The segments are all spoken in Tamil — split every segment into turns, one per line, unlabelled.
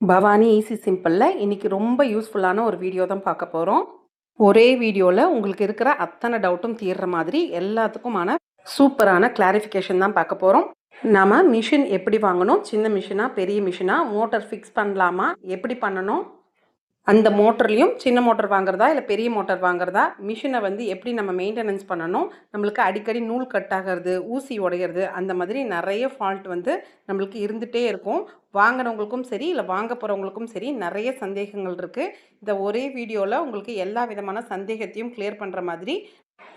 பவானி ஈஸி சிம்பிளில் இன்றைக்கி ரொம்ப யூஸ்ஃபுல்லான ஒரு வீடியோ தான் பார்க்க போகிறோம் ஒரே வீடியோவில் உங்களுக்கு இருக்கிற அத்தனை டவுட்டும் தீர்ற மாதிரி எல்லாத்துக்குமான சூப்பரான கிளாரிஃபிகேஷன் தான் பார்க்க போகிறோம் நம்ம மிஷின் எப்படி வாங்கணும்? சின்ன மிஷினா பெரிய மிஷினா மோட்டர் ஃபிக்ஸ் பண்ணலாமா? எப்படி பண்ணணும்? அந்த மோட்டர்லேயும் சின்ன மோட்டர் வாங்குறதா இல்லை பெரிய மோட்டார் வாங்குறதா? மிஷினை வந்து எப்படி நம்ம மெயின்டெனன்ஸ் பண்ணணும்? நம்மளுக்கு அடிக்கடி நூல் கட் ஆகிறது ஊசி உடையிறது அந்த மாதிரி நிறைய ஃபால்ட் வந்து நம்மளுக்கு இருந்துகிட்டே இருக்கும். வாங்குறவங்களுக்கும் சரி இல்லை வாங்க போகிறவங்களுக்கும் சரி நிறைய சந்தேகங்கள் இருக்குது இந்த ஒரே வீடியோவில் உங்களுக்கு எல்லா விதமான சந்தேகத்தையும் கிளியர் பண்ணுற மாதிரி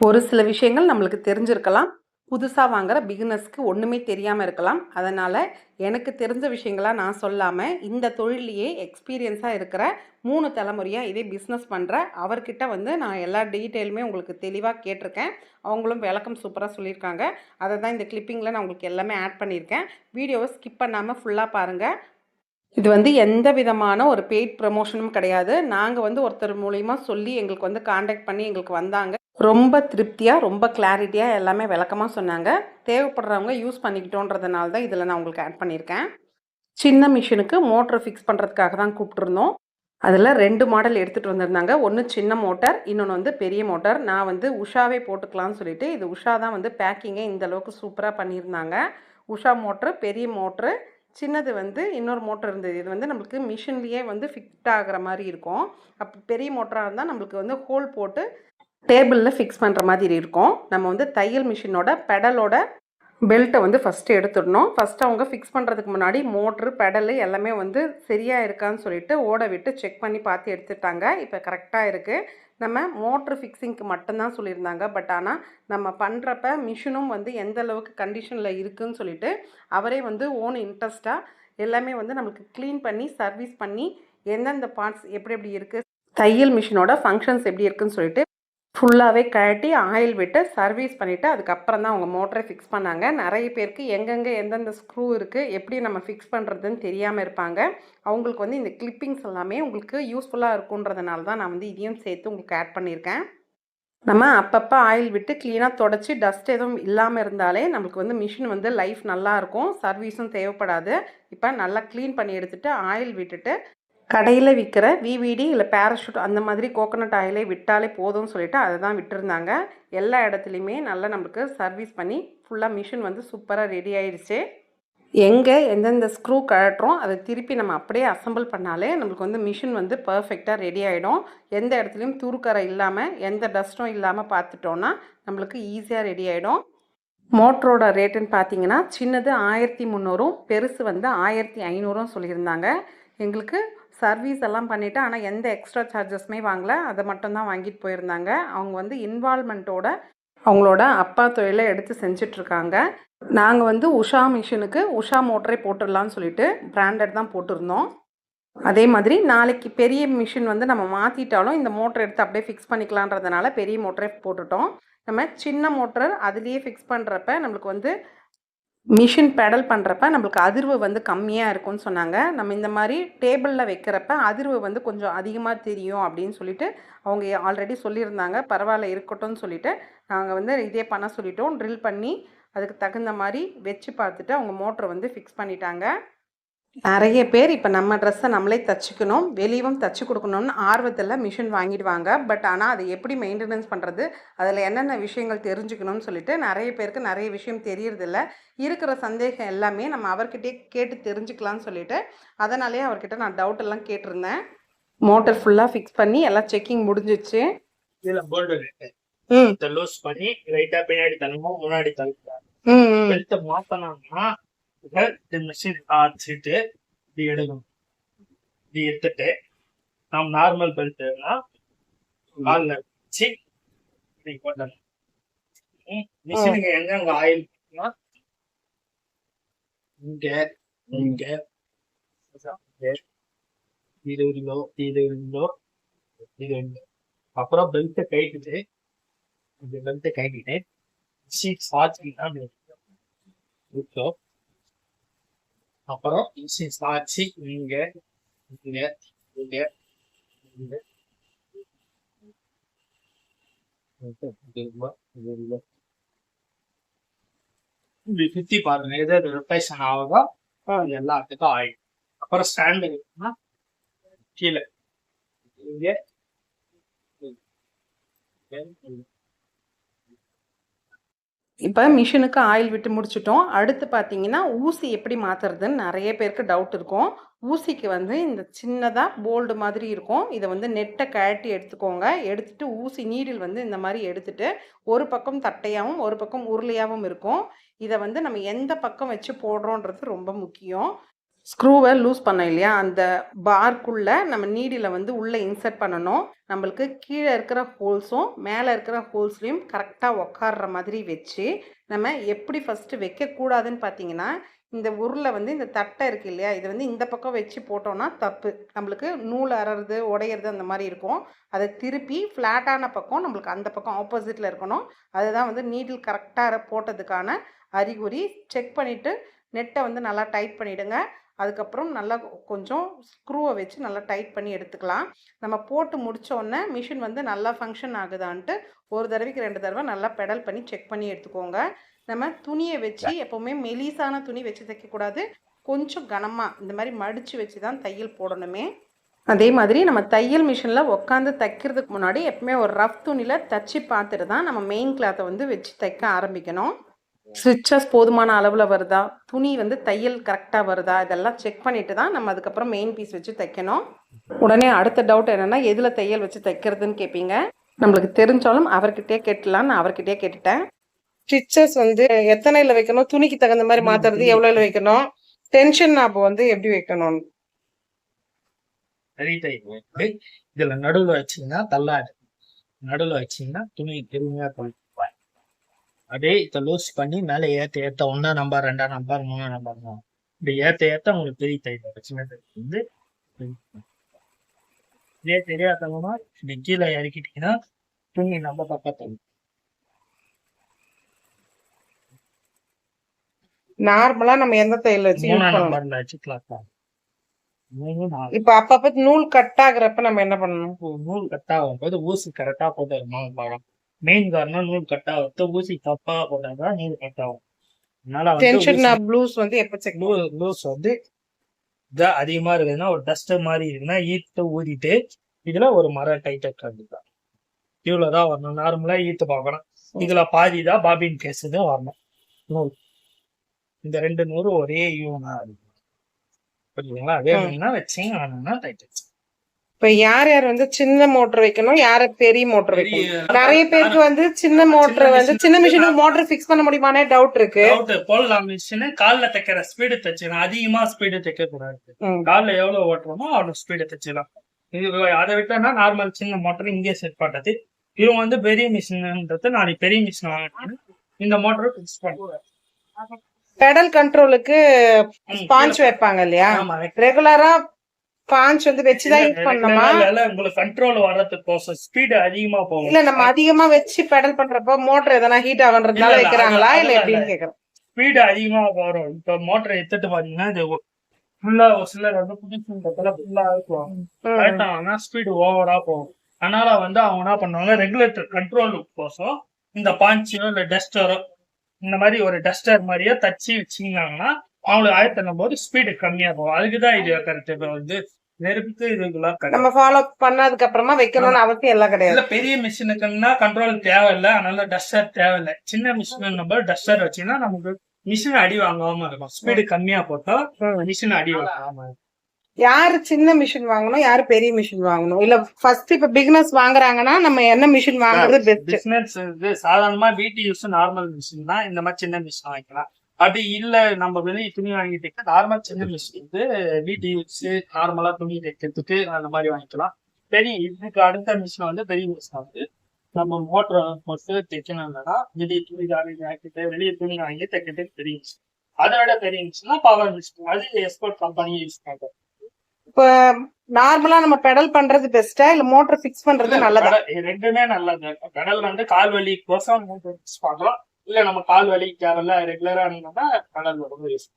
ஒரு சில விஷயங்கள் நம்மளுக்கு தெரிஞ்சிருக்கலாம். புதுசாக வாங்குற பிகினர்ஸ்க்கு ஒன்றுமே தெரியாமல் இருக்கலாம். அதனால் எனக்கு தெரிஞ்ச விஷயங்களாக நான் சொல்லாமல் இந்த தொழிலையே எக்ஸ்பீரியன்ஸாக இருக்கிற மூணு தலைமுறையாக இதே பிஸ்னஸ் பண்ணுற அவர்கிட்ட வந்து நான் எல்லா டீட்டெயிலுமே உங்களுக்கு தெளிவாக கேட்டிருக்கேன். அவங்களும் விளக்கம் சூப்பராக சொல்லியிருக்காங்க. அதை தான் இந்த கிளிப்பிங்கில் நான் உங்களுக்கு எல்லாமே ஆட் பண்ணியிருக்கேன். வீடியோவை ஸ்கிப் பண்ணாமல் ஃபுல்லாக பாருங்கள் இது வந்து எந்த விதமான ஒரு பெய்ட் ப்ரமோஷனும் கிடையாது. நாங்கள் வந்து ஒருத்தர் மூலிமா சொல்லி எங்களுக்கு வந்து காண்டாக்ட் பண்ணி எங்களுக்கு வந்தாங்க. ரொம்ப திருப்தியாக ரொம்ப கிளாரிட்டியாக எல்லாமே விளக்கமாக சொன்னாங்க. தேவைப்படுறவங்க யூஸ் பண்ணிக்கிட்டோன்றதுனால தான் இதில் நான் உங்களுக்கு ஆட் பண்ணியிருக்கேன். சின்ன மிஷினுக்கு மோட்டர் ஃபிக்ஸ் பண்ணுறதுக்காக தான் கூப்பிட்ருந்தோம் அதில் ரெண்டு மாடல் எடுத்துகிட்டு வந்திருந்தாங்க. ஒன்று சின்ன மோட்டார் இன்னொன்று வந்து பெரிய மோட்டார் நான் வந்து உஷாவே போட்டுக்கலாம்னு சொல்லிட்டு இது உஷா தான் வந்து பேக்கிங்கை இந்த அளவுக்கு சூப்பராக பண்ணியிருந்தாங்க. உஷா மோட்ரு பெரிய மோட்ரு சின்னது வந்து இன்னொரு மோட்டர் இருந்தது. இது வந்து நம்மளுக்கு மிஷின்லேயே வந்து ஃபிட் ஆகிற மாதிரி இருக்கும். அப்போ பெரிய மோட்டராக இருந்தால் நம்மளுக்கு வந்து ஹோல் போட்டு டேபிளில் ஃபிக்ஸ் பண்ணுற மாதிரி இருக்கும். நம்ம வந்து தையல் மிஷினோட பெடலோட பெல்ட்டை வந்து ஃபஸ்ட்டு எடுத்துடணும். ஃபஸ்ட்டு அவங்க ஃபிக்ஸ் பண்ணுறதுக்கு முன்னாடி மோட்ரு பெடலு எல்லாமே வந்து சரியாக இருக்கான்னு சொல்லிட்டு ஓட விட்டு செக் பண்ணி பார்த்து எடுத்துட்டாங்க. இப்போ கரெக்டாக இருக்குது நம்ம மோட்ரு ஃபிக்ஸிங்க்கு மட்டும்தான் சொல்லியிருந்தாங்க. பட் ஆனால் நம்ம பண்ணுறப்ப மிஷினும் வந்து எந்த அளவுக்கு கண்டிஷனில் இருக்குதுன்னு சொல்லிட்டு அவரே வந்து ஓன் இன்ட்ரெஸ்ட்டாக எல்லாமே வந்து நம்மளுக்கு க்ளீன் பண்ணி சர்வீஸ் பண்ணி எந்தெந்த பார்ட்ஸ் எப்படி எப்படி இருக்குது தையல் மிஷினோட ஃபங்க்ஷன்ஸ் எப்படி இருக்குதுன்னு சொல்லிட்டு ஃபுல்லாகவே கழட்டி ஆயில் விட்டு சர்வீஸ் பண்ணிவிட்டு அதுக்கப்புறம் தான் அவங்க மோட்டரை ஃபிக்ஸ் பண்ணாங்க. நிறைய பேருக்கு எங்கெங்கே எந்தெந்த ஸ்க்ரூ இருக்குது எப்படி நம்ம ஃபிக்ஸ் பண்ணுறதுன்னு தெரியாமல் இருப்பாங்க. அவங்களுக்கு வந்து இந்த கிளிப்பிங்ஸ் எல்லாமே உங்களுக்கு யூஸ்ஃபுல்லாக இருக்குன்றதுனால தான் நான் வந்து இதையும் சேர்த்து உங்களுக்கு ஆட் பண்ணியிருக்கேன். நம்ம அப்பப்போ ஆயில் விட்டு க்ளீனாக தொடச்சி டஸ்ட் எதுவும் இல்லாமல் இருந்தாலே நம்மளுக்கு வந்து மிஷின் வந்து லைஃப் நல்லாயிருக்கும் சர்வீஸும் தேவைப்படாது. இப்போ நல்லா க்ளீன் பண்ணி எடுத்துகிட்டு ஆயில் விட்டுட்டு கடையில் விற்கிற விவிடி இல்லை பேராஷூட் அந்த மாதிரி கோகோனட் ஆயிலே விட்டாலே போதும்னு சொல்லிட்டு அதை தான் விட்டுருந்தாங்க. எல்லா இடத்துலையுமே நல்லா நம்மளுக்கு சர்வீஸ் பண்ணி ஃபுல்லாக மிஷின் வந்து சூப்பராக ரெடி ஆயிடுச்சு. எங்கே எந்தெந்த ஸ்க்ரூ கழட்டுறோம் அதை திருப்பி நம்ம அப்படியே அசம்பிள் பண்ணாலே நம்மளுக்கு வந்து மிஷின் வந்து பர்ஃபெக்டாக ரெடி ஆகிடும் எந்த இடத்துலையும் தூர்க்கரை இல்லாமல் எந்த டஸ்ட்டும் இல்லாமல் பார்த்துட்டோன்னா நம்மளுக்கு ஈஸியாக ரெடி ஆகிடும் மோட்டரோட ரேட்டுன்னு பார்த்தீங்கன்னா சின்னது ஆயிரத்தி முந்நூறும் பெருசு வந்து ஆயிரத்தி ஐநூறும் சொல்லியிருந்தாங்க. எங்களுக்கு சர்வீஸ் எல்லாம் பண்ணிவிட்டு ஆனால் எந்த எக்ஸ்ட்ரா சார்ஜஸ்மே வாங்கலை. அதை மட்டும்தான் வாங்கிட்டு போயிருந்தாங்க. அவங்க வந்து இன்வால்மெண்ட்டோட அவங்களோட அப்பா தொழிலை எடுத்து செஞ்சிட்ருக்காங்க. நாங்கள் வந்து உஷா மிஷினுக்கு உஷா மோட்டரே போட்டுடலான்னு சொல்லிட்டு பிராண்டட் தான் போட்டிருந்தோம். அதே மாதிரி நாளைக்கு பெரிய மிஷின் வந்து நம்ம மாற்றிட்டாலும் இந்த மோட்டர் எடுத்து அப்படியே ஃபிக்ஸ் பண்ணிக்கலான்றதுனால பெரிய மோட்டரே போட்டுட்டோம். நம்ம சின்ன மோட்டர் அதுலேயே ஃபிக்ஸ் பண்ணுறப்ப நம்மளுக்கு வந்து மிஷின் பெடல் பண்ணுறப்ப நம்மளுக்கு அதிர்வு வந்து கம்மியாக இருக்கும்னு சொன்னாங்க. நம்ம இந்த மாதிரி டேபிளில் வைக்கிறப்ப அதிர்வு வந்து கொஞ்சம் அதிகமாக தெரியும் அப்படின்னு சொல்லிட்டு அவங்க ஆல்ரெடி சொல்லியிருந்தாங்க. பரவாயில்ல இருக்கட்டும்னு சொல்லிட்டு நாங்கள் வந்து இதே பண்ண சொல்லிட்டோம். ட்ரில் பண்ணி அதுக்கு தகுந்த மாதிரி வச்சு பார்த்துட்டு அவங்க மோட்டரை வந்து ஃபிக்ஸ் பண்ணிட்டாங்க. நிறைய பேர் இப்போ நம்ம ட்ரெஸ்ஸை நம்மளே தச்சுக்கணும் வெளியவும் தச்சு கொடுக்கணும்னு ஆர்வத்தில் மிஷின் வாங்கிடுவாங்க. பட் ஆனால் அதை எப்படி மெயின்டெனன்ஸ் பண்ணுறது அதில் என்னென்ன விஷயங்கள் தெரிஞ்சுக்கணும்னு சொல்லிட்டு நிறைய பேருக்கு நிறைய விஷயம் தெரியறதில்ல. இருக்கிற சந்தேகம் எல்லாமே நம்ம அவர்கிட்டயே கேட்டு தெரிஞ்சுக்கலாம்னு சொல்லிட்டு அதனாலே அவர்கிட்ட நான் டவுட் எல்லாம் கேட்டிருந்தேன். மோட்டர் ஃபுல்லாக ஃபிக்ஸ் பண்ணி எல்லாம் செக்கிங் முடிஞ்சிச்சு. ம்.
லூஸ் பண்ணி ரைட்டா பின்னாடி தள்ளணும் முன்னாடி தள்ளணும்
ம் ம்.
பெல்ட்டை இதை இந்த மிஷின் ஆச்சுட்டு இப்படி எடுக்கணும். இப்படி எடுத்துட்டு நாம் நார்மல் பெல்ட்னா காலில் வச்சு இப்படி போட்டணும். மிஷினுக்கு எங்க அங்க ஆயில் இங்க இங்க. இது ஒரு கிலோ இது ஒரு கிலோ இது அப்புறம் பெல்ட்டை கைட்டுட்டு இந்த பெல்ட்டை கைட்டிட்டு மிஷின் சாச்சிங்கன்னா இருக்கும். அப்புறம் மிஷின் சாச்சி இங்க இங்க இங்க இங்க இப்படி சுத்தி பாருங்க எது எது ரிப்ரேஷன் ஆகுதோ அது எல்லாத்துக்கும் ஆயிடும் அப்புறம் ஸ்டாண்டு கீழே இங்க இங்க.
இப்போ மிஷினுக்கு ஆயில் விட்டு முடிச்சிட்டோம். அடுத்து பார்த்தீங்கன்னா ஊசி எப்படி மாற்றுறதுன்னு நிறைய பேருக்கு டவுட் இருக்கும். ஊசிக்கு வந்து இந்த சின்னதாக போல்டு மாதிரி இருக்கும். இதை வந்து நெட்டை கழட்டி எடுத்துக்கோங்க. எடுத்துட்டு ஊசி நீடில் வந்து இந்த மாதிரி எடுத்துட்டு ஒரு பக்கம் தட்டையாகவும் ஒரு பக்கம் உருளையாகவும் இருக்கும். இதை வந்து நம்ம எந்த பக்கம் வச்சு போடுறோன்றது ரொம்ப முக்கியம். ஸ்க்ரூவை லூஸ் பண்ணோம் இல்லையா? அந்த பார்க்குள்ளே நம்ம நீடில் வந்து உள்ளே இன்சர்ட் பண்ணணும். நம்மளுக்கு கீழே இருக்கிற ஹோல்ஸும் மேலே இருக்கிற ஹோல்ஸ்லையும் கரெக்டாக உக்காடுற மாதிரி வச்சு நம்ம எப்படி ஃபஸ்ட்டு வைக்கக்கூடாதுன்னு பார்த்தீங்கன்னா இந்த உருளை வந்து இந்த தட்டை இருக்கு இல்லையா? இது வந்து இந்த பக்கம் வச்சு போட்டோம்னா தப்பு. நம்மளுக்கு நூல் அறறது உடையிறது அந்த மாதிரி இருக்கும். அதை திருப்பி ஃப்ளாட்டான பக்கம் நம்மளுக்கு அந்த பக்கம் ஆப்போசிட்டில் இருக்கணும். அதுதான் வந்து நீடில் கரெக்டாக போட்டதுக்கான அறிகுறி. செக் பண்ணிவிட்டு நெட்டை வந்து நல்லா டைட் பண்ணிவிடுங்க அதுக்கப்புறம் நல்லா கொஞ்சம் ஸ்க்ரூவை வச்சு நல்லா டைட் பண்ணி எடுத்துக்கலாம். நம்ம போட்டு முடிச்ச உடனே மிஷின் வந்து நல்லா ஃபங்க்ஷன் ஆகுதான்ட்டு ஒரு தடவைக்கு ரெண்டு தடவை நல்லா பெடல் பண்ணி செக் பண்ணி எடுத்துக்கோங்க. நம்ம துணியை வச்சு எப்போவுமே மெலிசான துணி வச்சு தைக்கக்கூடாது. கொஞ்சம் கனமாக இந்த மாதிரி மடித்து வச்சு தான் தையல் போடணுமே. அதே மாதிரி நம்ம தையல் மிஷினில் உட்காந்து தைக்கிறதுக்கு முன்னாடி எப்பவுமே ஒரு ரஃப் துணியில் தச்சு பார்த்துட்டு தான் நம்ம மெயின் கிளாத்தை வந்து வச்சு தைக்க ஆரம்பிக்கணும். ஸ்டிச்சஸ் போதுமான அளவில் வருதா? துணி வந்து தையல் கரெக்டாக வருதா? இதெல்லாம் செக் பண்ணிட்டு தான் நம்ம அதுக்கப்புறம் மெயின் பீஸ் வச்சு தைக்கணும். உடனே அடுத்த டவுட் என்னென்னா எதில் தையல் வச்சு தைக்கிறதுன்னு கேட்பீங்க நம்மளுக்கு தெரிஞ்சாலும் அவர்கிட்டயே கேட்டலாம்னு நான் அவர்கிட்டயே கேட்டுட்டேன். ஸ்டிச்சஸ் வந்து எத்தனையில் வைக்கணும்? துணிக்கு தகுந்த மாதிரி மாற்றுறது எவ்வளோல வைக்கணும்? டென்ஷன் நாபம் வந்து எப்படி வைக்கணும்?
இதுல நடுவுல வச்சீங்கன்னா தள்ளாடு நடுவுல வச்சீங்கன்னா துணி கொண்டு அப்படியே இதை லூஸ் பண்ணி மேலே ஏத்த ஏத்த ஒன்னா நம்பர் ரெண்டா நம்பர் மூணா நம்பர் இப்படி ஏத்த ஏத்த உங்களுக்கு பெரிய தைப்பம் சின்ன வந்து இதே தெரியாதவங்க இப்படி கீழே இறக்கிட்டீங்கன்னா துணி நம்ம பக்கத்துல.
நார்மலா நம்ம எந்த தையல் வச்சு
நம்பர்ல வச்சுக்கலாம்
இப்போ அப்பப்போ நூல் கட் ஆகுறப்ப நம்ம என்ன பண்ணணும்?
நூல் கட் ஆகும்போது ஊசி கரெக்டா போட்டு பார்க்கலாம் மெயின் காரணம் நூல் கட் ஆகுது ஊசி தப்பா போட்டாதான் நூல் கட் ஆகும். அதனால
டென்ஷன்
வந்து
ப்ளூஸ் வந்து எப்போ
லூஸ் வந்து அதிகமா இருக்குதுன்னா ஒரு டஸ்டர் மாதிரி இருக்குன்னா ஈத்து ஊதிட்டு இதுல ஒரு மரம் டைட்டா கண்டிப்பா இவ்வளவுதான் வரணும். நார்மலா ஈத்து பார்க்கணும். இதுல பாதி தான் பாபின் கேஸ் தான் வரணும். நூல். இந்த ரெண்டு நூறு ஒரே யூனா இருக்கு. புரியுதுங்களா? வேணும்னா வச்சீங்க வேணும்னா டைட் வச்சு
இப்ப யார் யார் வந்து சின்ன மோட்டர் வைக்கணும் யார பெரிய மோட்டர் வைக்கணும்? நிறைய பேருக்கு வந்து சின்ன மோட்டர் வந்து சின்ன மிஷினுக்கு மோட்டர் ஃபிக்ஸ் பண்ண முடியுமானே டவுட் இருக்கு.
போடலாம் மிஷின். கால்ல தைக்கிற ஸ்பீடு தைச்சிடலாம். அதிகமா ஸ்பீடு தைக்க கூடாது. கால்ல எவ்வளவு ஓட்டுறோமோ அவ்வளவு ஸ்பீடு தைச்சிடலாம். இது அதை விட்டா நார்மல் சின்ன மோட்டர் இங்கே செட் பண்ணது இவங்க வந்து பெரிய மிஷின்ன்றது நாளைக்கு பெரிய மிஷின் வாங்கிட்டு இந்த மோட்டரை பிக்ஸ் பண்ணுவாங்க
பெடல் கண்ட்ரோலுக்கு ஸ்பாஞ்ச் வைப்பாங்க இல்லையா? ரெகுலரா ஸ்பாஞ்ச் வந்து வச்சுதான் யூஸ் பண்ணணுமா?
உங்களுக்கு கண்ட்ரோல் வர்றதுக்கோசம் ஸ்பீடு அதிகமா போகும்.
இல்ல நம்ம அதிகமா வச்சு பெடல் பண்றப்ப மோட்டர் எதனா ஹீட் ஆகுன்றதுனால வைக்கிறாங்களா? இல்ல எப்படின்னு. கேக்குறேன்.
ஸ்பீடு அதிகமா வரும். இப்ப மோட்டரை எடுத்துட்டு பாத்தீங்கன்னா இது ஃபுல்லா ஒரு சிலர் வந்து புதுசுன்றதுல ஃபுல்லா இருக்குவாங்க. ஸ்பீடு ஓவரா போகும். அதனால வந்து அவங்க என்ன பண்ணுவாங்க ரெகுலேட்டர் கண்ட்ரோல் கோசம் இந்த பாஞ்சோ இல்ல டஸ்டரோ இந்த மாதிரி ஒரு டஸ்டர் மாதிரியே தச்சு வச்சீங்கன்னா அவங்களுக்கு ஆயத்தனும் போது ஸ்பீடு கம்மியா போகும் அதுக்குதான் இது கரெக்ட் இப்ப வந்து நெருப்புக்கு இதுக்குலாம்.
நம்ம ஃபாலோ பண்ணதுக்கு அப்புறமா வைக்கணும்னு அவசியம் எல்லாம் கிடையாது.
இல்ல பெரிய மிஷினுக்குன்னா கண்ட்ரோல் தேவையில்லை. அதனால டஸ்டர் தேவையில்லை. சின்ன மிஷின் நம்ம டஸ்டர் வச்சீங்கன்னா நமக்கு மிஷின் அடி வாங்காம இருக்கும். ஸ்பீடு கம்மியா போட்டா. மிஷின் அடி வாங்காம. இருக்கும்.
யாரு சின்ன மிஷின் வாங்கணும் யாரு பெரிய மிஷின் வாங்கணும்? இல்ல ஃபர்ஸ்ட் இப்ப பிகினர்ஸ் வாங்குறாங்கன்னா நம்ம என்ன மிஷின் வாங்குறது பெஸ்ட்
பிசினஸ் இது சாதாரணமா வீட்டு யூஸ் நார்மல் மிஷின் தான். இந்த மாதிரி சின்ன மிஷின் வாங்கிக்கலாம். அப்படி இல்ல நம்ம வெளியே துணி வாங்கிட்டு நார்மல் சின்ன மிஷின் வந்து வீட்டு யூஸ் நார்மலா துணி தைக்கிறதுக்கு அந்த மாதிரி வாங்கிக்கலாம். பெரிய இதுக்கு அடுத்த மிஷின் வந்து பெரிய மிஷின் வந்து நம்ம மோட்டரை போட்டு தைக்கணும்னா வெளியே துணி வாங்கிட்டு வெளியே துணி வாங்கி தைக்கிறதுக்கு பெரிய மிஷின் அதை விட பெரிய மிஷின்னா பவர் மிஷின் அது எக்ஸ்போர்ட் கம்பெனி யூஸ் பண்றது.
இப்ப நார்மலா நம்ம பெடல் பண்றது பெஸ்டா இல்ல மோட்டர் ஃபிக்ஸ் பண்றது நல்லதா?
ரெண்டுமே நல்லது. கடல் வந்து கால் வலி கோசம் யூஸ் பண்றோம் இல்ல நம்ம கால் வலி தேவையில்ல ரெகுலரா இருந்தோம்னா கடல் யூஸ்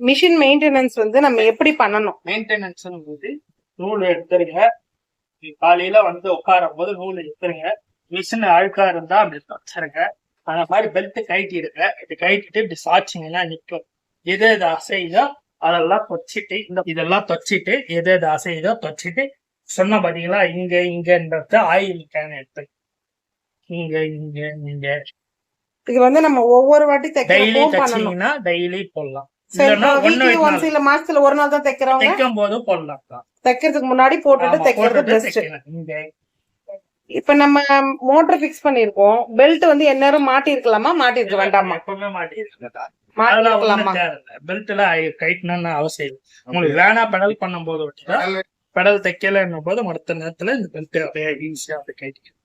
மிஷின் மெயின்டெனன்ஸ் வந்து நம்ம எப்படி பண்ணணும்?
மெயின்டெனன்ஸ் போது நூல் எடுத்துருங்க. காலையில வந்து உட்காரும் போது நூல் எடுத்துருங்க. மிஷின் அழுக்கா இருந்தா அப்படி வச்சிருங்க அந்த மாதிரி பெல்ட் கைட்டிடுங்க இப்படி கைட்டிட்டு இப்படி சாச்சிங்கன்னா நிற்கும். எது எது அசைதோ அதெல்லாம் தொச்சிட்டு இந்த இதெல்லாம் தொச்சிட்டு எது எது அசையுதோ தொச்சிட்டு சொன்ன பாத்தீங்களா? இங்க இங்கன்றத ஆயில் கேன் எடுத்து இங்க இங்க இங்க.
இது வந்து நம்ம ஒவ்வொரு வாட்டி
டெய்லி
தைக்கிறப்போ பண்ணணும்.
தச்சீங்கன்னா டெய்லி போடலாம்.
ஒன்ஸ் இல்ல மாசத்துல ஒரு நாள் தான் தைக்கிறவங்க.
தைக்கும் போது போடலாம்.
தைக்கிறதுக்கு முன்னாடி போட்டுட்டு தைக்கிறது பெஸ்ட் இப்ப நம்ம மோட்டர் ஃபிக்ஸ் பண்ணிருக்கோம். பெல்ட் வந்து எந்நேரம் மாட்டி இருக்கலாமா மாட்டி இருக்க வேண்டாமா மாட்டி இருக்கலாமா
பெல்ட்ல கைட்டணும்னு அவசியம் இல்லை. உங்களுக்கு வேணா பெடல் பண்ணும் போது பெடல் தைக்கலன்னும் போது மொத்த நேரத்துல இந்த பெல்ட் அப்படியே ஈஸியா அப்படி கைட்டிக்கும்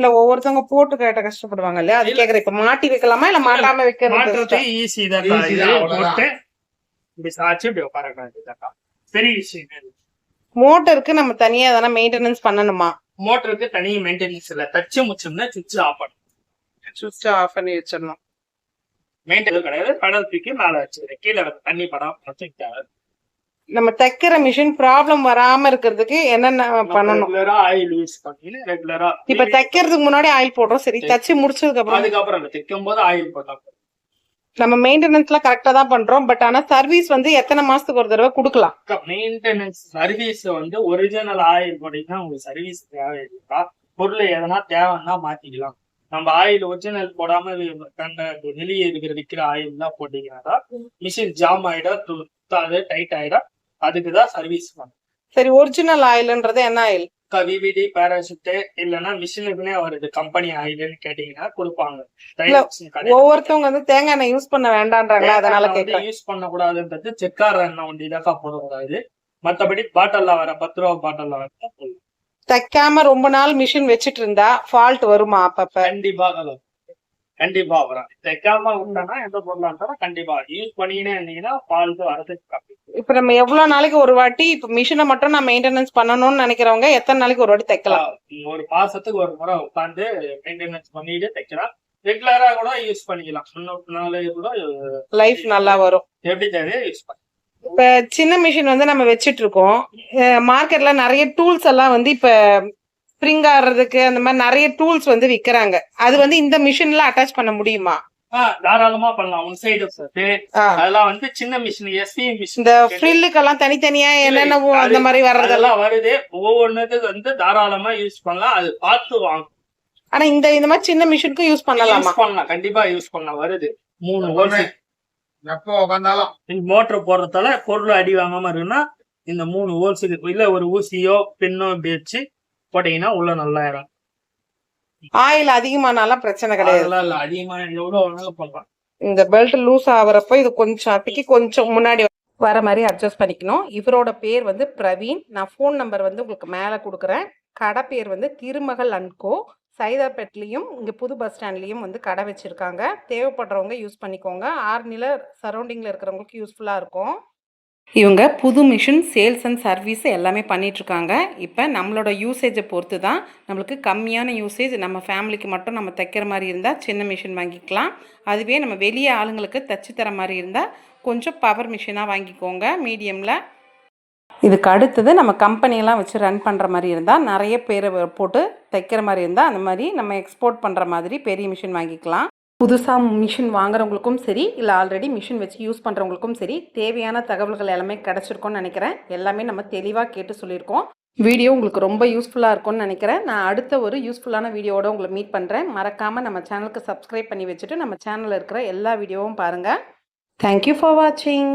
இல்ல ஒவ்வொருத்தவங்க போட்டு கேட்ட கஷ்டப்படுவாங்க இல்லையா அது கேக்குறேன். இப்ப மாட்டி வைக்கலாமா? இல்ல மாட்டாம வைக்கிறது?
ஈஸி தான். போட்டு இப்படி சாச்சு இப்படி உட்கார பெரிய விஷயம்.
மோட்டருக்கு நம்ம தனியா எதனா மெயின்டெனன்ஸ் பண்ணணுமா?
மோட்டருக்கு தனி மெயின்டெனன்ஸ் இல்ல. தச்சு முச்சோம்னா சுவிட்ச் ஆஃப் பண்ணும்
சுவிட்ச் ஆஃப் பண்ணி வச்சிடணும்.
மெயின்டெனன்ஸ் கிடையாது. பெடல் தூக்கி மேல வச்சிருக்கேன். கீழே தண்ணி படாம வச்சுக்கிட்டாரு
நம்ம தைக்கிற மிஷின் ப்ராப்ளம் வராம இருக்கிறதுக்கு என்னென்ன பண்ணணும்?
ஆயில் யூஸ் பண்ணி ரெகுலரா
இப்ப தைக்கிறதுக்கு முன்னாடி ஆயில் போடுறோம். சரி தச்சு முடிச்சதுக்கு அப்புறம்
அதுக்கப்புறம் தைக்கும் போது ஆயில் போட்டா.
நம்ம மெயின்டெனன்ஸ்லாம் கரெக்டா தான் பண்றோம். பட் ஆனா சர்வீஸ் வந்து எத்தனை மாசத்துக்கு ஒரு தடவை கொடுக்கலாம்.
மெயின்டெனன்ஸ் சர்வீஸ் வந்து ஒரிஜினல் ஆயில் போட்டீங்கன்னா உங்களுக்கு சர்வீஸ் தேவையில்லை பொருள் எதனா தேவைன்னா மாத்திக்கலாம். நம்ம ஆயில் ஒரிஜினல் போடாம வெளியே இருக்கிற விற்கிற ஆயில் தான் போட்டீங்கன்னா மிஷின் ஜாம் ஆயிடும் துத்தாது டைட் ஆயிடும். அதுக்கு தான் சர்வீஸ்
சரி ஒரிஜினல் ஆயில்ன்றது என்ன ஆயில்
விவிடி பேராசூட் இல்லைன்னா மிஷினுக்குனே வருது கம்பெனி ஆயில்னு கேட்டீங்கன்னா கொடுப்பாங்க.
ஒவ்வொருத்தவங்க வந்து தேங்காய் எண்ணெய் யூஸ் பண்ண வேண்டான்றாங்களா அதனால கேட்கறேன்.
யூஸ் பண்ண கூடாதுன்றது செக்கார எண்ணெய் ஒண்டி இதாக்கா போடக்கூடாது. மத்தபடி பாட்டில்ல வர பத்து ரூபா பாட்டில்ல வர.
தைக்காம ரொம்ப நாள் மிஷின் வச்சிட்டு இருந்தா ஃபால்ட் வருமா அப்பப்ப?
கண்டிப்பா வரும். கண்டிப்பா வரும். தைக்காம விட்டனா எந்த பொருளா இருந்தாலும் கண்டிப்பா. யூஸ் பண்ணிக்கினே இருந்தீங்கன்னா ஃபால்ட் வரதுக்கு
இப்ப நம்ம எவ்வளவு நாளைக்கு ஒரு வாட்டி இப்ப மிஷினை மட்டும் நான் மெயின்டெனன்ஸ் பண்ணணும்னு நினைக்கிறவங்க எத்தனை நாளைக்கு ஒரு வாட்டி தைக்கலாம்?
ஒரு மாசத்துக்கு ஒரு முறை உட்காந்து மெயின்டெனன்ஸ் பண்ணிட்டு தைக்கலாம். ரெகுலரா கூட யூஸ் பண்ணிக்கலாம். நாள் கூட
லைஃப் நல்லா வரும்.
எப்படி தேவையோ யூஸ் பண்ணலாம்
இப்ப சின்ன மிஷின் வந்து நம்ம வச்சிட்டு இருக்கோம். மார்க்கெட்ல நிறைய டூல்ஸ் எல்லாம் வந்து இப்ப ஸ்ப்ரிங் ஆடுறதுக்கு அந்த மாதிரி நிறைய டூல்ஸ் வந்து விக்கிறாங்க. அது வந்து இந்த மிஷின்ல அட்டாச் பண்ண முடியுமா?
தாராளமா பண்ணலாம். One side. அதெல்லாம் வந்து சின்ன மிஷின் எஸ்பி மிஷின்
இந்த ஃப்ரில்லுக்கெல்லாம் தனித்தனியா என்னென்னவோ அந்த மாதிரி வர்றதெல்லாம்?
அதெல்லாம் வருது. ஒவ்வொன்றுத்துக்கு வந்து தாராளமா யூஸ் பண்ணலாம். அது பார்த்து வாங்கணும்
ஆனா இந்த இந்த மாதிரி சின்ன மிஷினுக்கும் யூஸ் பண்ணலாமா?
யூஸ் பண்ணலாம். கண்டிப்பா யூஸ் பண்ணலாம். வருது. மூணு ஹோல்ஸ்
எப்போ உட்காந்தாலும்
மோட்டர் போடுறதால பொருள் அடி வாங்காம இருக்குன்னா இந்த மூணு ஹோல்ஸுக்கு இல்ல ஒரு ஊசியோ பின்னோ இப்படி வச்சு போட்டீங்கன்னா உள்ள நல்லா இடம்
ஆயில் அதிகமானாலாம் பிரச்சனை கிடையாது. இந்த பெல்ட் லூஸ் ஆகுறப்ப இது கொஞ்சம் அப்பைக்கு கொஞ்சம் முன்னாடி வர மாதிரி அட்ஜஸ்ட் பண்ணிக்கணும். இவரோட பேர் வந்து பிரவீன். நான் ஃபோன் நம்பர் வந்து உங்களுக்கு மேலே கொடுக்குறேன். கடை பேர் வந்து திருமகள் அன்கோ. சைதாப்பேட்லேயும் இங்கே புது பஸ் ஸ்டாண்ட்லேயும் வந்து கடை வச்சுருக்காங்க. தேவைப்படுறவங்க யூஸ் பண்ணிக்கோங்க. ஆர்னில சரௌண்டிங்கில் இருக்கிறவங்களுக்கு யூஸ்ஃபுல்லாக இருக்கும். இவங்க புது மிஷின் சேல்ஸ் அண்ட் சர்வீஸ் எல்லாமே பண்ணிகிட்ருக்காங்க இப்போ நம்மளோட யூசேஜை பொறுத்து தான் நம்மளுக்கு கம்மியான யூசேஜ் நம்ம ஃபேமிலிக்கு மட்டும் நம்ம தைக்கிற மாதிரி இருந்தால் சின்ன மிஷின் வாங்கிக்கலாம். அதுவே நம்ம வெளியே ஆளுங்களுக்கு தச்சு தர மாதிரி இருந்தால் கொஞ்சம் பவர் மிஷினாக வாங்கிக்கோங்க மீடியமில் இதுக்கு அடுத்தது நம்ம கம்பெனியெல்லாம் வச்சு ரன் பண்ணுற மாதிரி இருந்தால் நிறைய பேரை போட்டு தைக்கிற மாதிரி இருந்தால் அந்த மாதிரி நம்ம எக்ஸ்போர்ட் பண்ணுற மாதிரி பெரிய மிஷின் வாங்கிக்கலாம். புதுசாக மிஷின் வாங்குறவங்களுக்கும் சரி இல்லை ஆல்ரெடி மிஷின் வச்சு யூஸ் பண்ணுறவங்களுக்கும் சரி தேவையான தகவல்கள் எல்லாமே கிடச்சிருக்கும்னு நினைக்கிறேன். எல்லாமே நம்ம தெளிவாக கேட்டு சொல்லியிருக்கோம். வீடியோ உங்களுக்கு ரொம்ப யூஸ்ஃபுல்லாக இருக்கும்னு நினைக்கிறேன். நான் அடுத்த ஒரு யூஸ்ஃபுல்லான வீடியோவோட உங்களை மீட் பண்ணுறேன் மறக்காமல் நம்ம சேனலுக்கு சப்ஸ்கிரைப் பண்ணி வச்சுட்டு நம்ம சேனலில் இருக்கிற எல்லா வீடியோவும் பாருங்கள் தேங்க்யூ ஃபார் வாட்சிங்